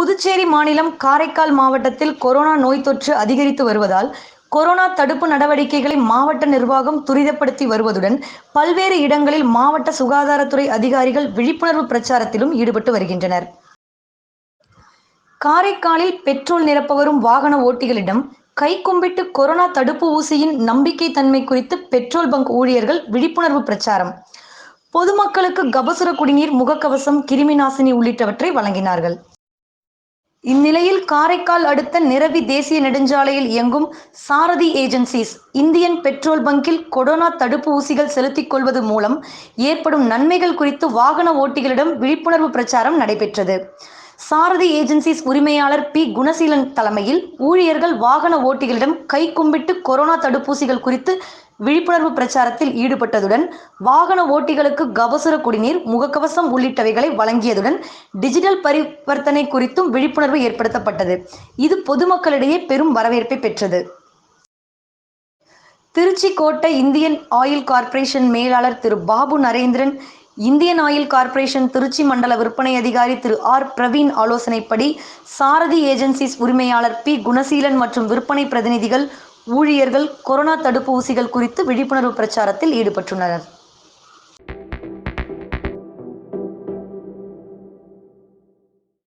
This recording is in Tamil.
புதுச்சேரி மாநிலம் காரைக்கால் மாவட்டத்தில் கொரோனா நோய் தொற்று அதிகரித்து வருவதால் கொரோனா தடுப்பு நடவடிக்கைகளை மாவட்ட நிர்வாகம் துரிதப்படுத்தி வருவதுடன் பல்வேறு இடங்களில் மாவட்ட சுகாதாரத்துறை அதிகாரிகள் விழிப்புணர்வு பிரச்சாரத்திலும் ஈடுபட்டு வருகின்றனர். காரைக்காலில் பெட்ரோல் நிரப்ப வரும் வாகன ஓட்டிகளிடம் கை கும்பிட்டு கொரோனா தடுப்பு ஊசியின் நம்பிக்கை தன்மை குறித்து பெட்ரோல் பங்க் ஊழியர்கள் விழிப்புணர்வு பிரச்சாரம். பொதுமக்களுக்கு கபசுர குடிநீர் முகக்கவசம் கிருமி நாசினி உள்ளிட்டவற்றை வழங்கினார்கள். இந்நிலையில் காரைக்கால் அடுத்த நிரவி தேசிய நெடுஞ்சாலையில் இயங்கும் சாரதி ஏஜென்சிஸ் இந்தியன் பெட்ரோல் பங்கில் கொரோனா தடுப்பு ஊசிகள் செலுத்திக் கொள்வது மூலம் ஏற்படும் நன்மைகள் குறித்து வாகன ஓட்டிகளிடம் விழிப்புணர்வு பிரச்சாரம் நடைபெற்றது. சாரதி ஏஜென்சிஸ் உரிமையாளர் பி. குணசீலன் தலைமையில் ஊழியர்கள் வாகன ஓட்டிகளிடம் கை கும்பிட்டு கொரோனா தடுப்பூசிகள் குறித்து விழிப்புணர்வு பிரச்சாரத்தில் ஈடுபட்டதுடன் வாகன ஓட்டிகளுக்கு கபசுர குடிநீர் முகக்கவசம் உள்ளிட்டவைகளை வழங்கியதுடன் டிஜிட்டல் பரிவர்த்தனை குறித்தும் விழிப்புணர்வு ஏற்படுத்தப்பட்டது. இது பொதுமக்களிடையே பெரும் வரவேற்பை பெற்றது. திருச்சி கோட்டை இந்தியன் ஆயில் கார்ப்பரேஷன் மேலாளர் Thiru Babu Narendran Indian Oil Corporation Tiruchi மண்டல விற்பனை அதிகாரி திரு ஆர். பிரவீன் ஆலோசனைப்படி சாரதி ஏஜென்சிஸ் உரிமையாளர் பி. குணசீலன் மற்றும் விற்பனை பிரதிநிதிகள் ஊழியர்கள் கொரோனா தடுப்பு ஊசிகள் குறித்து விழிப்புணர்வு பிரச்சாரத்தில் ஈடுபட்டுள்ளனர்.